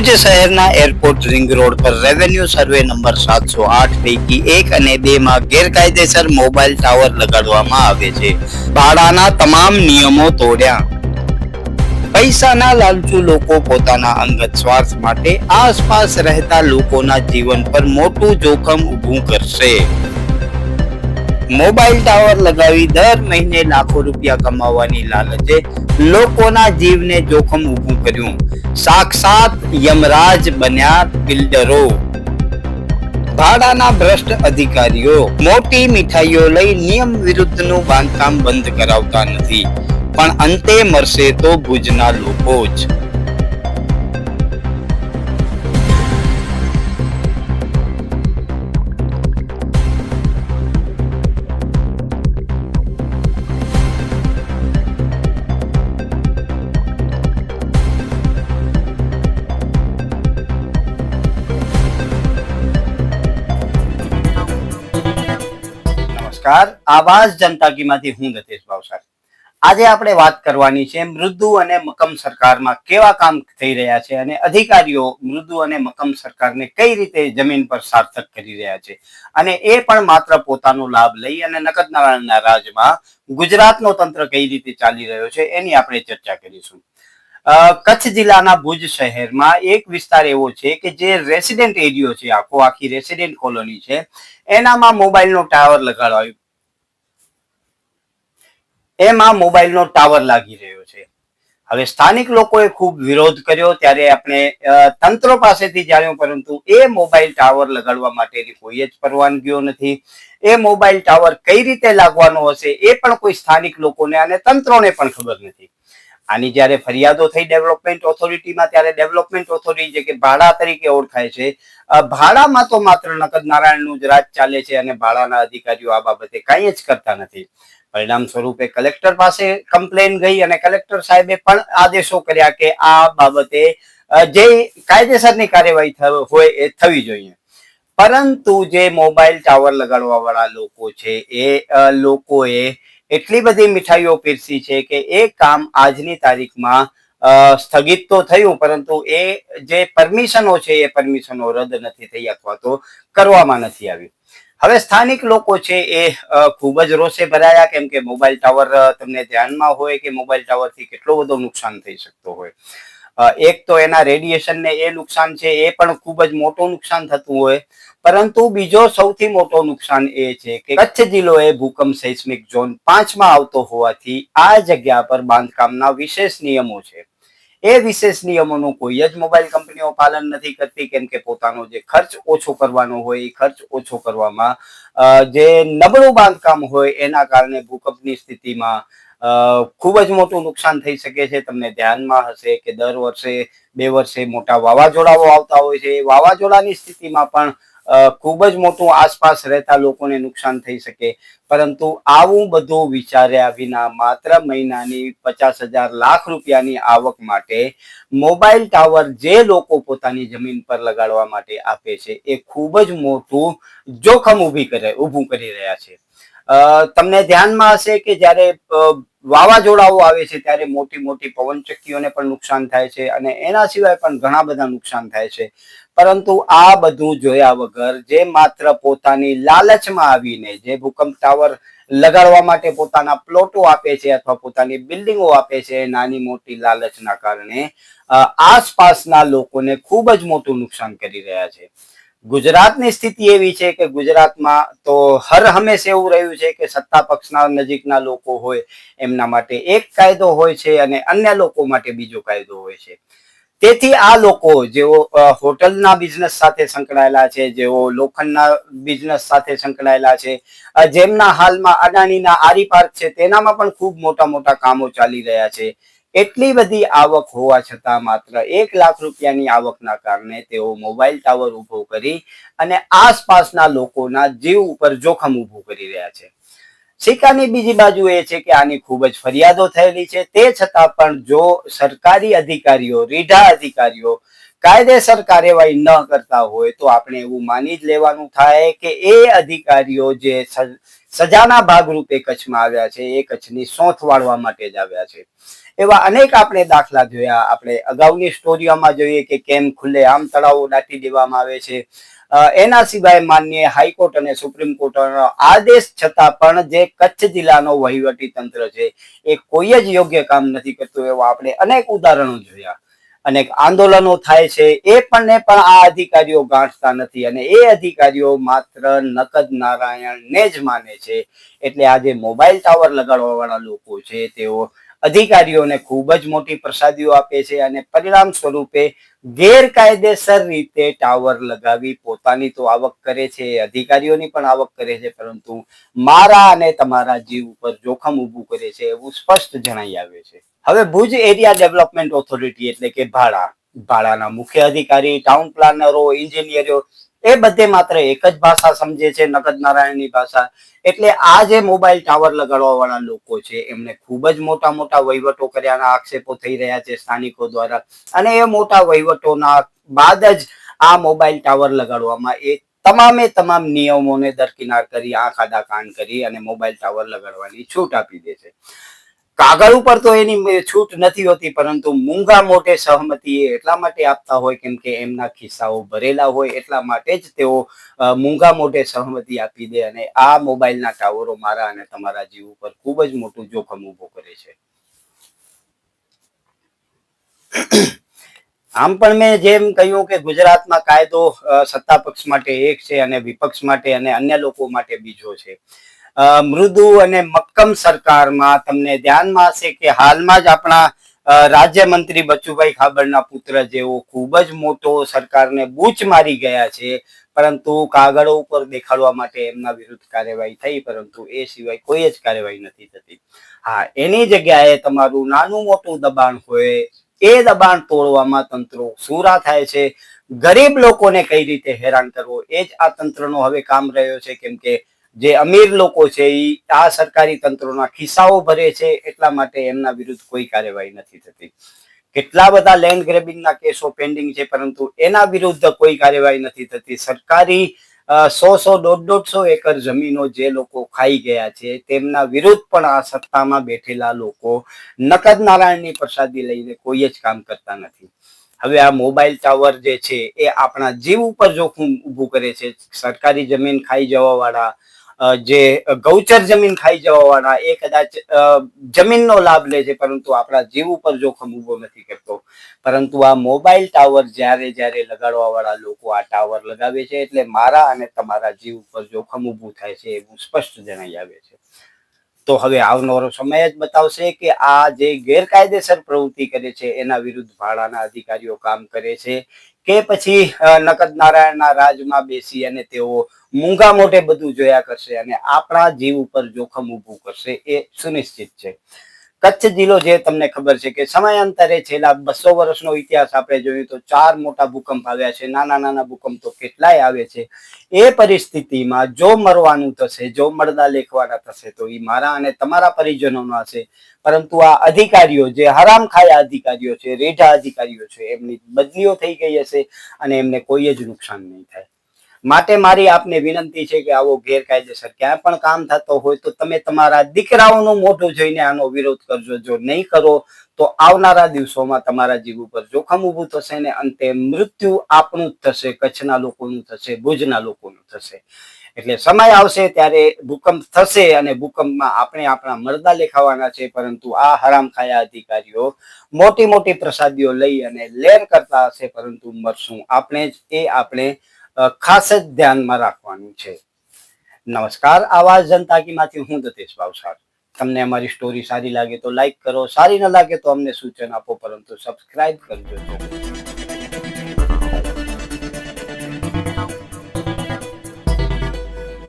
ભુજ શહેરના airport ring road પર revenue survey number સાતસો આઠ પૈકી એક અને બે માં ગેરકાયદેસર મોબાઈલ ટાવર લગાડવામાં આવે છે. ભાડાના તમામ નિયમો તોડ્યા. પૈસાના લાલચુ લોકો પોતાના અંગત સ્વાર્થ માટે આસપાસ રહેતા લોકોના જીવન પર મોટું જોખમ ઊભું કરશે. મોબાઈલ ટાવર લગાવી દર મહિને લાખો રૂપિયા કમાવાની લાલચે લોકોના જીવને જોખમ ઊભું કર્યું. સાક્ષાત યમરાજ બન્યા બિલ્ડરો. ભાડાના ભ્રષ્ટ અધિકારીઓ મોટી મીઠાઈઓ લઈ નિયમ વિરુદ્ધનું બાંધકામ બંધ કરાવતા નથી. પણ અંતે મરશે તો ભુજના લોકો જ. નમસ્કાર. આવાજ જનતા કીમાંથી હું ગતેશ ભાવસાર. આજે આપણે વાત કરવાની છે મૃદુ અને મકમ સરકારમાં કેવા કામ થઈ રહ્યા છે અને અધિકારીઓ મૃદુ અને મકમ સરકારને કઈ રીતે જમીન પર સાર્થક કરી રહ્યા છે અને એ પણ માત્ર પોતાનો લાભ લઈ અને નકદ નારાયણના રાજમાં ગુજરાતનો તંત્ર કઈ રીતે ચાલી રહ્યો છે એની આપણે ચર્ચા કરીશું. કચ્છ જિલ્લાના ભુજ શહેરમાં એક વિસ્તાર એવો છે કે જે રેસિડેન્ટ એરિયો છે, આખો આખી રેસિડેન્ટ કોલોની છે. એનામાં મોબાઈલનો ટાવર લગાડવાયો એમાં મોબાઈલનો ટાવર લાગી રહ્યો છે. હવે સ્થાનિક લોકોએ ખૂબ વિરોધ કર્યો ત્યારે આપણે તંત્ર પાસેથી જાણ્યું, પરંતુ એ મોબાઈલ ટાવર લગાડવા માટેની કોઈ જ પરવાનગીઓ નથી. એ મોબાઈલ ટાવર કઈ રીતે લાગવાનો હશે એ પણ કોઈ સ્થાનિક લોકોને અને તંત્રોને પણ ખબર નથી. આની જ્યારે ફરિયાદો થઈ ડેવલપમેન્ટ ઓથોરિટીમાં, ત્યારે ડેવલપમેન્ટ ઓથોરિટી જે કે ભાડા તરીકે ઓળખાય છે ભાડામાં તો માત્ર નકદ નારાયણનું જ રાજ ચાલે છે અને ભાડાના અધિકારીઓ આ બાબતે કાંઈ જ કરતા નથી. પરિણામ સ્વરૂપે કલેક્ટર પાસે કમ્પ્લેન ગઈ અને કલેક્ટર સાહેબે પણ આદેશો કર્યા કે આ બાબતે જે કાયદેસરની કાર્યવાહી હોય એ થવી જોઈએ. પરંતુ જે મોબાઈલ ટાવર લગાડવા વાળા લોકો છે એ લોકોએ એટલી બધી મીઠાઈઓ પીરસી છે કે એ કામ આજની તારીખમાં સ્થગિત તો થયું, પરંતુ એ જે પરમિશનો છે એ પરમિશનો રદ નથી થઈ અથવા તો કરવામાં નથી આવ્યું. હવે સ્થાનિક લોકો છે એ ખૂબ જ રોષે ભરાયા, કેમ કે મોબાઈલ ટાવર તમને ધ્યાનમાં હોય કે મોબાઈલ ટાવરથી કેટલો બધો નુકસાન થઈ શકતો હોય. એક તો એના રેડિયેશનને એ નુકસાન છે, એ પણ ખૂબ જ મોટું નુકસાન થતું હોય. પરંતુ બીજો સૌથી મોટો નુકસાન એ છે કે કચ્છ જિલ્લો એ ભૂકંપ સેસ્મિક ઝોન પાંચમાં આવતો હોવાથી આ જગ્યા પર બાંધકામના વિશેષ નિયમો છે. એ વિશેષ નિયમોનું કોઈ જ મોબાઈલ કંપનીઓ પાલન નથી કરતી, કેમ કે પોતાનો જે ખર્ચ ઓછો કરવાનો હોય, એ ખર્ચ ઓછો કરવામાં જે નબળું બાંધકામ હોય, એના કારણે ભૂકંપની સ્થિતિમાં ખૂબ જ મોટું નુકસાન થઈ શકે છે. તમને ધ્યાનમાં હશે કે દર વર્ષે બે વર્ષે મોટા વાવાઝોડાઓ આવતા હોય છે. વાવાઝોડાની સ્થિતિમાં પણ ખૂબ જ મોટું આસપાસ રહેતા લોકોને નુકસાન થઈ શકે. પરંતુ આવું બધું વિચાર્યા વિના માત્ર મહિનાની પચાસ હજાર લાખ રૂપિયાની આવક માટે મોબાઈલ ટાવર જે લોકો પોતાની જમીન પર લગાડવા માટે આપે છે, એ ખૂબ જ મોટું જોખમ ઊભી કરે, ઊભું કરી રહ્યા છે. તમને ધ્યાનમાં હશે કે જ્યારે વાવાઝોડાઓ આવે છે ત્યારે મોટી મોટી પવનચક્કીઓને પણ નુકસાન થાય છે અને એના સિવાય પણ ઘણા બધા નુકસાન થાય છે. પરંતુ આ બધું જોયા વગર જે માત્ર પોતાની લાલચમાં આવીને, જે ભૂકંપ ટાવર લગાડવા માટે પોતાના પ્લોટો આપે છે અથવા પોતાની બિલ્ડિંગો આપે છે, નાની મોટી લાલચના કારણે આસપાસના લોકોને ખૂબ જ મોટું નુકસાન કરી રહ્યા છે. ગુજરાતની સ્થિતિ એવી છે કે ગુજરાતમાં તો હર હંમેશ એવું રહ્યું છે કે સત્તા પક્ષના નજીકના લોકો હોય, એમના માટે એક કાયદો હોય છે અને અન્ય લોકો માટે બીજો કાયદો હોય છે. તેથી આ લોકો જેઓ હોટલના બિઝનેસ સાથે સંકળાયેલા છે, જેઓ લોખંડના બિઝનેસ સાથે સંકળાયેલા છે જેમના હાલમાં અદાણીના આરી પાર્ક છે, તેનામાં પણ ખૂબ મોટા મોટા કામો ચાલી રહ્યા છે. એટલી બધી આવક હોવા છતાં માત્ર એક લાખ રૂપિયાની આવકના કારણે તેઓ મોબાઈલ ટાવર ઊભો કરી અને આસપાસના લોકોના જીવ ઉપર જોખમ ઊભું કરી રહ્યા છે. સિક્કાની બીજી બાજુ એ છે કે આની ખૂબ જ ફરિયાદો થયેલી છે. તે છતાં પણ જો સરકારી અધિકારીઓ, રીઢા અધિકારીઓ કાયદેસર કાર્યવાહી ન કરતા હોય તો આપણે એવું માની જ લેવાનું થાય કે એ અધિકારીઓ જે સજાના ભાગરૂપે કચ્છમાં આવ્યા છે, એ કચ્છની સોંથ વાળવા માટે જ આવ્યા છે. એવા અનેક આપણે દાખલા જોયા. આપણે અગાઉની સ્ટોરીઓમાં જોઈએ કે કેમ ખુલ્લે આમ તળાવો દાટી દેવામાં આવે છે. એના સિવાય માન્ય હાઈકોર્ટ અને સુપ્રીમ કોર્ટનો આદેશ છતાં પણ જે કચ્છ જિલ્લાનો વહીવટી તંત્ર છે, એ કોઈ જ યોગ્ય કામ નથી કરતું એવા આપણે અનેક ઉદાહરણો જોયા. અનેક આંદોલનો થાય છે, એ પણ ને પણ આ અધિકારીઓ ગાંઠતા નથી અને એ અધિકારીઓ માત્ર નકદ નારાયણને જ માને છે. એટલે આ જે મોબાઈલ ટાવર લગાડવા વાળા લોકો છે, તેઓ અધિકારીઓને ખૂબ જ મોટી પ્રસાદીઓ આપે છે અને પરિણામ સ્વરૂપે ગેરકાયદેસર રીતે ટાવર લગાવી પોતાની તો આવક કરે છે, અધિકારીઓની પણ આવક કરે છે, પરંતુ મારા અને તમારા જીવ ઉપર જોખમ ઊભું કરે છે એવું સ્પષ્ટ જણાઈ આવે છે. હવે ભુજ એરિયા ડેવલપમેન્ટ ઓથોરિટી એટલે કે ભાડા, ભાડાના મુખ્ય અધિકારી, ટાઉન પ્લાનરો, એન્જિનિયરો, એ બધે માત્ર એક જ ભાષા સમજે છે નકદ નારાયણની ભાષા. એટલે આ જે મોબાઈલ ટાવર લગાડવા લોકો છે, એમને ખૂબ જ મોટા મોટા વહીવટો કર્યાના આક્ષેપો થઈ રહ્યા છે સ્થાનિકો દ્વારા. અને એ મોટા વહીવટોના બાદ જ આ મોબાઈલ ટાવર લગાડવામાં એ તમામે તમામ નિયમોને દરકિનાર કરી, આંખ આડા કાન કરી અને મોબાઈલ ટાવર લગાડવાની છૂટ આપી દે છે. કાગળ ઉપર તો એની છૂટ નથી હોતી, પરંતુ મૂંગા મોટે સહમતિ એટલા માટે આપતા હોય કેમ કે એમના ખિસ્સાઓ ભરેલા હોય, એટલા માટે જ તેઓ મૂંગા મોટે સહમતિ આપી દે અને આ મોબાઈલના ટાવરો મારા અને તમારા જીવ ઉપર ખૂબ જ મોટું જોખમ ઊભું કરે છે. આમ પણ મેં જેમ કહ્યું કે ગુજરાતમાં કાયદો સત્તા પક્ષ માટે એક છે અને વિપક્ષ માટે અને અન્ય લોકો માટે બીજો છે. મૃદુ અને મક્કમ સરકારમાં તમને ધ્યાનમાં હશે કે હાલમાં જ આપણા રાજ્યમંત્રી બચુભાઈ ખાબડના પુત્ર જેવો ખૂબ જ મોટો સરકારને બૂચ મારી ગયા છે. પરંતુ કાગળો ઉપર દેખાડવા માટે એમના વિરુદ્ધ કાર્યવાહી થઈ, પરંતુ એ સિવાય કોઈ જ કાર્યવાહી નથી થતી. હા, એની જગ્યાએ તમારું નાનું મોટું દબાણ હોય, એ દબાણ તોડવામાં તંત્રો સુરા થાય છે. ગરીબ લોકોને કઈ રીતે હેરાન કરવો, એ જ આ તંત્રનો હવે કામ રહ્યો છે, કેમ કે જે અમીર લોકો છે એ આ સરકારી તંત્રોના ખિસ્સાઓ ભરે છે, એટલા માટે એમના વિરુદ્ધ કોઈ કાર્યવાહી નથી થતી. કેટલા બધા લેન્ડ ગ્રેબિંગના કેસો પેન્ડિંગ છે, પરંતુ એના વિરુદ્ધ કોઈ કાર્યવાહી નથી થતી. સરકારી સો સો દોઢ દોઢસો એકર જમીનો જે લોકો ખાઈ ગયા છે, તેમના વિરુદ્ધ પણ આ સત્તામાં બેઠેલા લોકો નકદ નારાયણની પ્રસાદી લઈને કોઈ જ કામ કરતા નથી. હવે આ મોબાઈલ ટાવર જે છે, એ આપણા જીવ ઉપર જોખમ ઊભું કરે છે. સરકારી જમીન ખાઈ જવા વાળા જે ગૌચર જમીન ખાઈ જવાના, એ કદાચ જમીનનો લાભ લે છે, પરંતુ આપણા જીવ ઉપર જોખમ ઊભો નથી કરતો. પરંતુ આ મોબાઈલ ટાવર જ્યારે જ્યારે લગાડવાવાળા લોકો આ ટાવર લગાવે છે, એટલે મારા અને તમારા જીવ ઉપર જોખમ ઊભું થાય છે એવું સ્પષ્ટ જણાઈ આવે છે. તો હવે આવનારો સમય જ બતાવશે કે આ જે ગેરકાયદેસર પ્રવૃત્તિ કરે છે, એના વિરુદ્ધ ભાડાના અધિકારીઓ કામ કરે છે કે પછી નકદ નારાયણના રાજમાં બેસી અને તેઓ મૂંગા મોટે બધું જોયા કરશે અને આપણા જીવ ઉપર જોખમ ઊભું કરશે એ સુનિશ્ચિત છે. કચ્છ જિલ્લો જે તમને ખબર છે કે સમયાંતરે છેલ્લા બસો વર્ષનો ઇતિહાસ આપણે જોઈએ તો ચાર મોટા ભૂકંપ આવ્યા છે, નાના નાના ભૂકંપ તો કેટલાય આવે છે. એ પરિસ્થિતિમાં જો મરવાનું થશે, જો મરદા લેખવાના થશે, તો એ મારા અને તમારા પરિજનોના હશે. પરંતુ આ અધિકારીઓ જે હરામ ખાયા અધિકારીઓ છે, રેઢા અધિકારીઓ છે, એમની બદલીઓ થઈ ગઈ હશે અને એમને કોઈ જ નુકસાન નહીં થાય. માટે મારી આપને વિનંતી છે કે આવો ગેરકાયદેસર ક્યાં પણ કામ થતો હોય તો તમે તમારા દીકરાઓનું મોઢું જોઈને આનો વિરોધ કરજો. જો નહીં કરો, તો આવનારા દિવસોમાં તમારા જીવ ઉપર જોખમ ઊભું થશે ને અંતે મૃત્યુ આપણું થશે, કચ્છના લોકોનું થશે, ભુજના લોકોનું થશે. એટલે સમય આવશે ત્યારે ભૂકંપ થશે અને ભૂકંપમાં આપણે આપણા મરદા લેખાવાના છે, પરંતુ આ હરામ ખાયા અધિકારીઓ મોટી મોટી પ્રસાદીઓ લઈ અને લેર કરતા હશે, પરંતુ મરશું. આપણે જ એ આપણે ખાસ જ ધ્યાનમાં રાખવાનું છે. નમસ્કાર આવાજ જનતા કીમાંથી હું દતેશ ભાવસાર. તમને અમારી સ્ટોરી સારી લાગે તો લાઈક કરો, સારી ન લાગે તો અમને સૂચન આપો, પરંતુ સબસ્ક્રાઇબ કરજો